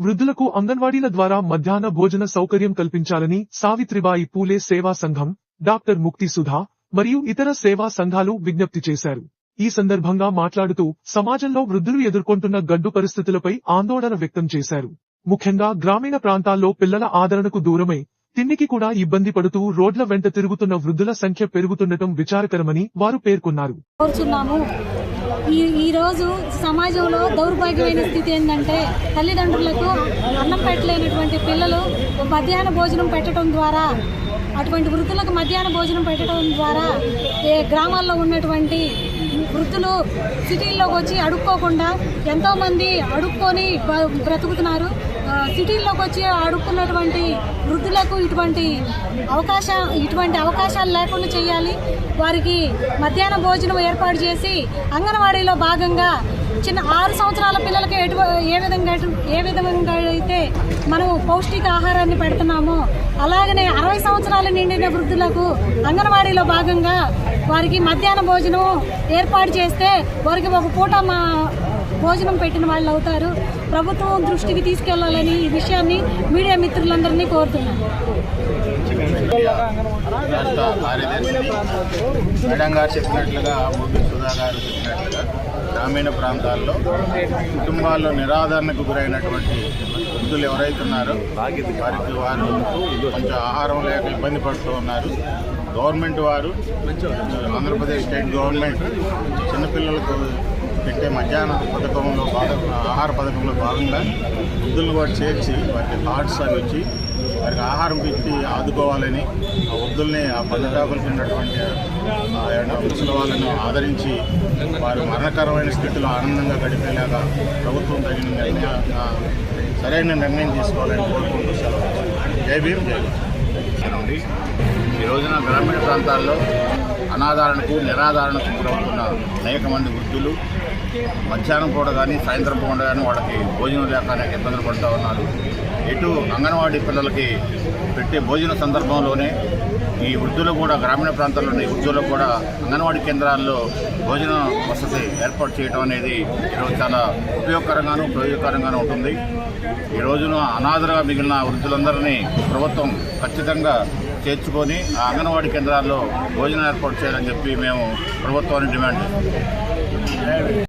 వృద్ధులకు అంగన్వాడీల ద్వారా మధ్యాహ్న భోజన సౌకర్యం కల్పించాలని సావిత్రిబాయి పూలే సేవా సంఘం డాక్టర్ ముక్తి సుధా మరియు ఇతర సేవా సంఘాలు విజ్ఞప్తి చేశారు. ఈ సందర్భంగా మాట్లాడుతూ సమాజంలో వృద్ధులు ఎదుర్కొంటున్న గడ్డు పరిస్థితులపై ఆందోళన వ్యక్తం చేశారు. ముఖ్యంగా గ్రామీణ ప్రాంతాల్లో పిల్లల ఆదరణకు దూరమై తిండికి కూడా ఇబ్బంది పడుతూ రోడ్ల వెంట తిరుగుతున్న వృద్ధుల సంఖ్య పెరుగుతుండటం విచారకరమని వారు పేర్కొన్నారు. ఈ ఈరోజు సమాజంలో దౌర్భాగ్యమైన స్థితి ఏంటంటే తల్లిదండ్రులకు అన్నం పెట్టలేనటువంటి పిల్లలు మధ్యాహ్న భోజనం పెట్టడం ద్వారా అటువంటి వృద్ధులకు మధ్యాహ్న భోజనం పెట్టడం ద్వారా ఏ గ్రామాల్లో ఉన్నటువంటి వృద్ధులు సిటీల్లోకి వచ్చి అడుక్కోకుండా ఎంతోమంది అడుక్కొని బ- బ్రతుకుతున్నారు. సిటీల్లోకి వచ్చి అడుక్కున్నటువంటి వృద్ధులకు ఇటువంటి అవకాశం ఇటువంటి అవకాశాలు లేకుండా చేయాలి. వారికి మధ్యాహ్న భోజనం ఏర్పాటు చేసి అంగన్వాడీలో భాగంగా చిన్న ఆరు సంవత్సరాల పిల్లలకి ఎటు ఏ విధంగా ఏ విధంగా అయితే మనం పౌష్టిక ఆహారాన్ని పెడుతున్నామో అలాగనే అరవై సంవత్సరాలు నిండిన వృద్ధులకు అంగన్వాడీలో భాగంగా వారికి మధ్యాహ్న భోజనం ఏర్పాటు చేస్తే వారికి ఒక పూట మా భోజనం పెట్టిన వాళ్ళు అవుతారు. ప్రభుత్వం దృష్టికి తీసుకెళ్ళాలని ఈ విషయాన్ని మీడియా మిత్రులందరినీ కోరుతున్నాను. మేడం గారు చెప్పినట్లుగా ముద్దు సుధా గారు చెప్పినట్లుగా గ్రామీణ ప్రాంతాల్లో కుటుంబాల్లో నిరాదరణకు గురైనటువంటి వృద్ధులు ఎవరైతే ఉన్నారో వారికి వారు కొంచెం ఆహారం లేక ఇబ్బంది పడుతూ ఉన్నారు. గవర్నమెంట్ వారు ఆంధ్రప్రదేశ్ స్టేట్ గవర్నమెంట్ చిన్నపిల్లలకు పెట్టే మధ్యాహ్న పథకంలో భాగంగా ఆహార పథకంలో భాగంగా వృద్ధులను కూడా చేర్చి వారికి కార్డ్స్ అవి ఇచ్చి వారికి ఆహారం పెట్టి ఆదుకోవాలని ఆ వృద్ధుల్ని ఆ పల్లెటాకులకి ఉన్నటువంటి ఆ ముసలి వాళ్ళను ఆదరించి వారు మరణకరమైన స్థితిలో ఆనందంగా గడిపేలాగా ప్రభుత్వం తగిన నిర్ణయ సరైన నిర్ణయం తీసుకోవాలని కోరుకుంటూ సెలవు. జై భీమ్ జై ఈ రోజున గ్రామీణ ప్రాంతాల్లో అనాధారణకు నిరాధారణకు గురవుతున్న అనేక మంది వృద్ధులు మధ్యాహ్నం పూట కానీ సాయంత్రం పూట కానీ వాళ్ళకి భోజనం లేక అనేక ఇబ్బందులు పడుతూ ఉన్నారు. ఎటు అంగన్వాడీ పిల్లలకి పెట్టే భోజన సందర్భంలోనే ఈ వృద్ధులు కూడా గ్రామీణ ప్రాంతాల్లో ఉన్న ఈ వృద్ధులకు కూడా అంగన్వాడీ కేంద్రాల్లో భోజన వసతి ఏర్పాటు చేయడం అనేది ఈరోజు చాలా ఉపయోగకరంగాను ప్రయోజనకరంగాను ఉంటుంది. ఈ రోజున అనాథలుగా మిగిలిన వృద్ధులందరినీ ప్రభుత్వం ఖచ్చితంగా చేర్చుకొని ఆ అంగన్వాడీ కేంద్రాల్లో భోజనం ఏర్పాటు చేయాలని చెప్పి మేము ప్రభుత్వాన్ని డిమాండ్ చేస్తాం